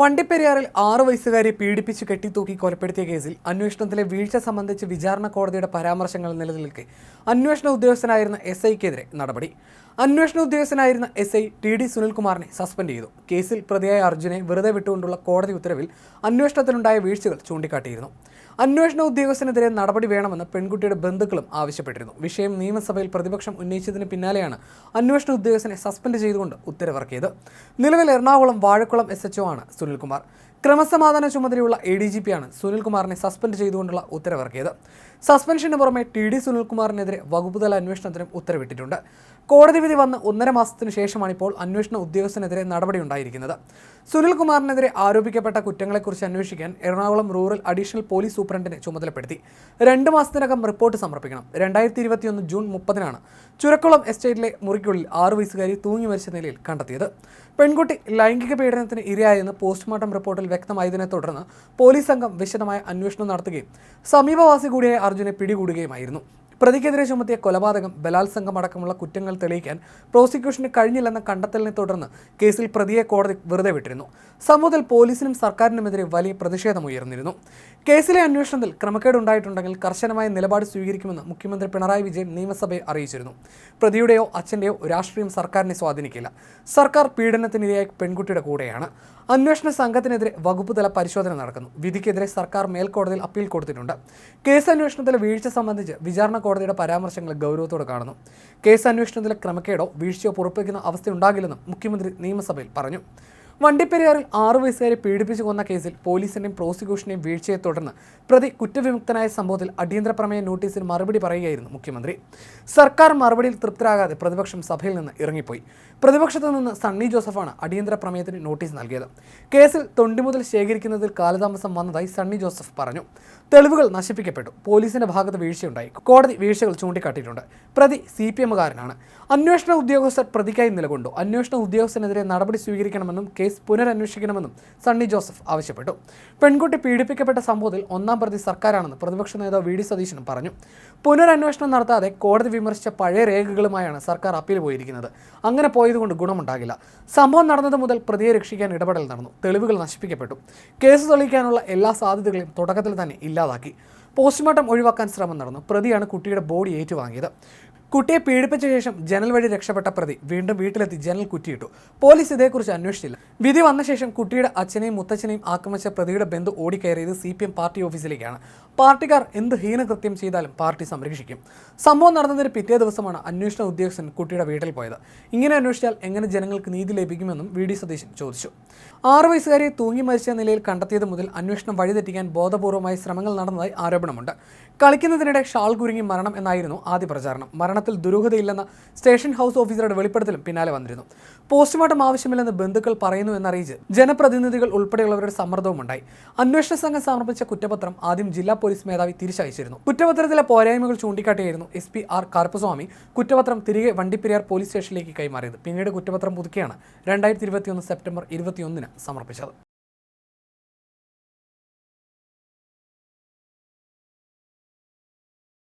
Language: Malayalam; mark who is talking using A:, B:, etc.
A: വണ്ടിപ്പെരിയാറിൽ ആറു വയസ്സുകാരെ പീഡിപ്പിച്ച് കെട്ടിത്തൂക്കി കൊലപ്പെടുത്തിയ കേസിൽ അന്വേഷണത്തിലെ വീഴ്ച സംബന്ധിച്ച് വിചാരണ കോടതിയുടെ പരാമർശങ്ങൾ നിലനിൽക്കെ. അന്വേഷണ ഉദ്യോഗസ്ഥനായിരുന്ന എസ് ഐക്കെതിരെ നടപടി. അന്വേഷണ ഉദ്യോഗസ്ഥനായിരുന്ന എസ് ഐ ടി ഡി സുനിൽകുമാറിനെ സസ്പെൻഡ് ചെയ്തു. കേസിൽ പ്രതിയായ അർജുനെ വെറുതെ വിട്ടുകൊണ്ടുള്ള കോടതി ഉത്തരവിൽ അന്വേഷണത്തിലുണ്ടായ വീഴ്ചകൾ ചൂണ്ടിക്കാട്ടിയിരുന്നു. അന്വേഷണ ഉദ്യോഗസ്ഥനെതിരെ നടപടി വേണമെന്ന് പെൺകുട്ടിയുടെ ബന്ധുക്കളും ആവശ്യപ്പെട്ടിരുന്നു. വിഷയം നിയമസഭയിൽ പ്രതിപക്ഷം ഉന്നയിച്ചതിന് പിന്നാലെയാണ് അന്വേഷണ ഉദ്യോഗസ്ഥനെ സസ്പെൻഡ് ചെയ്തുകൊണ്ട് ഉത്തരവിറക്കിയത്. നിലവിൽ എറണാകുളം വാഴക്കുളം എസ് എച്ച് ആണ് സുനിൽകുമാർ. ക്രമസമാധാന ചുമതലയുള്ള എ ഡി ജി പിയാണ് സുനിൽകുമാറിനെ സസ്പെൻഡ് ചെയ്തുകൊണ്ടുള്ള ഉത്തരവിറക്കിയത്. സസ്പെൻഷന് പുറമെ ടി ഡി സുനിൽകുമാറിനെതിരെ വകുപ്പുതല അന്വേഷണത്തിനും ഉത്തരവിട്ടിട്ടുണ്ട്. കോടതി വിധി വന്ന് ഒന്നര മാസത്തിനു ശേഷമാണ് ഇപ്പോൾ അന്വേഷണ ഉദ്യോഗസ്ഥനെതിരെ നടപടിയുണ്ടായിരിക്കുന്നത്. സുനിൽകുമാറിനെതിരെ ആരോപിക്കപ്പെട്ട കുറ്റങ്ങളെക്കുറിച്ച് അന്വേഷിക്കാൻ എറണാകുളം റൂറൽ അഡീഷണൽ പോലീസ് സൂപ്രണ്ടിനെ ചുമതലപ്പെടുത്തി. രണ്ട് മാസത്തിനകം റിപ്പോർട്ട് സമർപ്പിക്കണം. രണ്ടായിരത്തി ഇരുപത്തിയൊന്ന് ജൂൺ മുപ്പതിനാണ് ചുരക്കുളം എസ്റ്റേറ്റിലെ മുറിക്കുള്ളിൽ ആറു വയസ്സുകാരി തൂങ്ങി മരിച്ച നിലയിൽ കണ്ടെത്തിയത്. പെൺകുട്ടി ലൈംഗിക പീഡനത്തിന് ഇരയായെന്ന് പോസ്റ്റ്മോർട്ടം റിപ്പോർട്ടിൽ വ്യക്തമായതിനെ തുടർന്ന് പോലീസ് സംഘം വിശദമായ അന്വേഷണം നടത്തുകയും സമീപവാസി കൂടിയായ അർജുനെ പിടികൂടുകയുമായിരുന്നു. പ്രതിക്കെതിരെ ചുമത്തിയ കൊലപാതകം ബലാത്സംഗം അടക്കമുള്ള കുറ്റങ്ങൾ തെളിയിക്കാൻ പ്രോസിക്യൂഷന് കഴിഞ്ഞില്ലെന്ന കണ്ടെത്തലിനെ തുടർന്ന് കേസിൽ പ്രതിയെ കോടതി വെറുതെ വിട്ടിരുന്നു. സംഭവത്തിൽ പോലീസിനും സർക്കാരിനുമെതിരെ വലിയ പ്രതിഷേധമുയർന്നിരുന്നു കേസിലെ അന്വേഷണത്തിൽ ക്രമക്കേടുണ്ടായിട്ടുണ്ടെങ്കിൽ കർശനമായ നിലപാട് സ്വീകരിക്കുമെന്ന് മുഖ്യമന്ത്രി പിണറായി വിജയൻ നിയമസഭയെ അറിയിച്ചിരുന്നു. പ്രതിയുടെയോ അച്ഛന്റെയോ രാഷ്ട്രീയം സർക്കാരിനെ സ്വാധീനിക്കില്ല. സർക്കാർ പീഡനത്തിനിരയായ പെൺകുട്ടിയുടെ കൂടെയാണ്. അന്വേഷണ സംഘത്തിനെതിരെ വകുപ്പുതല പരിശോധന നടക്കുന്നു. വിധിക്കെതിരെ സർക്കാർ മേൽക്കോടതിയിൽ അപ്പീൽ കൊടുത്തിട്ടുണ്ട്. കേസ് അന്വേഷണത്തിലെ വീഴ്ച സംബന്ധിച്ച് വിചാരണ കോടതിയുടെ പരാമർശങ്ങൾ ഗൗരവത്തോടെ കാണുന്നു. കേസ് അന്വേഷണത്തിലെ ക്രമക്കേടോ വീഴ്ചയോ പുറപ്പെടുവിക്കുന്ന അവസ്ഥയുണ്ടാകില്ലെന്നും മുഖ്യമന്ത്രി നിയമസഭയിൽ പറഞ്ഞു. വണ്ടിപ്പെരിയാറിൽ ആറു വയസ്സുകാരെ പീഡിപ്പിച്ചു കൊന്ന കേസിൽ പോലീസിന്റെയും പ്രോസിക്യൂഷനെയും വീഴ്ചയെ തുടർന്ന് പ്രതി കുറ്റവിമുക്തനായ സംഭവത്തിൽ അടിയന്തര പ്രമേയ നോട്ടീസിൽ മറുപടി പറയുകയായിരുന്നു മുഖ്യമന്ത്രി. സർക്കാർ മറുപടിയിൽ തൃപ്തരാകാതെ പ്രതിപക്ഷം സഭയിൽ നിന്ന് ഇറങ്ങിപ്പോയി. പ്രതിപക്ഷത്തു നിന്ന് സണ്ണി ജോസഫാണ് അടിയന്തര പ്രമേയത്തിന് നോട്ടീസ് നൽകിയത്. കേസിൽ തൊണ്ടി മുതൽ ശേഖരിക്കുന്നതിൽ കാലതാമസം വന്നതായി സണ്ണി ജോസഫ് പറഞ്ഞു. തെളിവുകൾ നശിപ്പിക്കപ്പെട്ടു. പോലീസിന്റെ ഭാഗത്ത് വീഴ്ചയുണ്ടായി. കോടതി വീഴ്ചകൾ ചൂണ്ടിക്കാട്ടിയിട്ടുണ്ട്. പ്രതി സി പി എമ്മുകാരനാണ്. അന്വേഷണ ഉദ്യോഗസ്ഥർ പ്രതിക്കായി നിലകൊണ്ടു. അന്വേഷണ ഉദ്യോഗസ്ഥനെതിരെ നടപടി സ്വീകരിക്കണമെന്നും കേസ് പുനരന്വേഷിക്കണമെന്നും സണ്ണി ജോസഫ് ആവശ്യപ്പെട്ടു. പെൺകുട്ടി പീഡിപ്പിക്കപ്പെട്ട സംഭവത്തിൽ ഒന്നാം പ്രതി സർക്കാരാണെന്ന് പ്രതിപക്ഷ നേതാവ് വി ഡി സതീശനും പറഞ്ഞു. പുനരന്വേഷണം നടത്താതെ കോടതി വിമർശിച്ച പഴയ രേഖകളുമായാണ് സർക്കാർ അപ്പീൽ പോയിരിക്കുന്നത്. അങ്ങനെ പോയതുകൊണ്ട് ഗുണമുണ്ടാകില്ല. സംഭവം നടന്നത് മുതൽ പ്രതിയെ രക്ഷിക്കാൻ ഇടപെടൽ നടന്നു. തെളിവുകൾ നശിപ്പിക്കപ്പെട്ടു. കേസ് തെളിയിക്കാനുള്ള എല്ലാ സാധ്യതകളെയും തുടക്കത്തിൽ തന്നെ ഇല്ലാതാക്കി. പോസ്റ്റ്മോർട്ടം ഒഴിവാക്കാൻ ശ്രമം നടന്നു. പ്രതിയാണ് കുട്ടിയുടെ ബോഡി ഏറ്റുവാങ്ങിയത്. കുട്ടിയെ പീഡിപ്പിച്ച ശേഷം ജനൽ വഴി രക്ഷപ്പെട്ട പ്രതി വീണ്ടും വീട്ടിലെത്തി ജനൽ കുറ്റിയിട്ടു. പോലീസ് ഇതേക്കുറിച്ച് അന്വേഷിച്ചില്ല. വിധി വന്ന ശേഷം കുട്ടിയുടെ അച്ഛനെയും മുത്തച്ഛനെയും ആക്രമിച്ച പ്രതിയുടെ ബന്ധു ഓടിക്കയറിയത് സി പി എം പാർട്ടി ഓഫീസിലേക്കാണ്. പാർട്ടിക്കാർ എന്ത് ഹീനകൃത്യം ചെയ്താലും പാർട്ടി സംരക്ഷിക്കും. സംഭവം നടന്നതിന് പിറ്റേ ദിവസമാണ് അന്വേഷണ ഉദ്യോഗസ്ഥൻ കുട്ടിയുടെ വീട്ടിൽ പോയത്. ഇങ്ങനെ അന്വേഷിച്ചാൽ എങ്ങനെ ജനങ്ങൾക്ക് നീതി ലഭിക്കുമെന്നും വി ഡി സതീശൻ ചോദിച്ചു. ആറു വയസ്സുകാരെ തൂങ്ങി മരിച്ച നിലയിൽ കണ്ടെത്തിയത് മുതൽ അന്വേഷണം വഴിതെറ്റിക്കാൻ ബോധപൂർവമായി ശ്രമങ്ങൾ നടന്നതായി ആരോപണമുണ്ട്. കളിക്കുന്നതിനിടെ ഷാൾ കുരുങ്ങി മരണം എന്നായിരുന്നു ആദ്യ പ്രചാരണം. മരണത്തിൽ ദുരൂഹതയില്ലെന്ന സ്റ്റേഷൻ ഹൗസ് ഓഫീസറുടെ വെളിപ്പെടുത്തലും പിന്നാലെ വന്നിരുന്നു. പോസ്റ്റ്മോർട്ടം ആവശ്യമില്ലെന്ന് ബന്ധുക്കൾ പറയുന്നു എന്നറിയിച്ച് ജനപ്രതിനിധികൾ ഉൾപ്പെടെയുള്ളവരുടെ സമ്മർദ്ദവുമുണ്ടായി. അന്വേഷണ സംഘം സമർപ്പിച്ച കുറ്റപത്രം ആദ്യം ജില്ലാ പോലീസ് മേധാവി തിരിച്ചയച്ചിരുന്നു. കുറ്റപത്രത്തിലെ പോരായ്മകൾ ചൂണ്ടിക്കാട്ടിയായിരുന്നു എസ് പി ആർ കറുപ്പസ്വാമി കുറ്റപത്രം തിരികെ വണ്ടിപ്പെരിയാർ പോലീസ് സ്റ്റേഷനിലേക്ക് കൈമാറിയത്. പിന്നീട് കുറ്റപത്രം പുതുക്കിയാണ് രണ്ടായിരത്തി ഇരുപത്തിയൊന്ന് സെപ്റ്റംബർ ഇരുപത്തിയൊന്നിന് സമർപ്പിച്ചത്.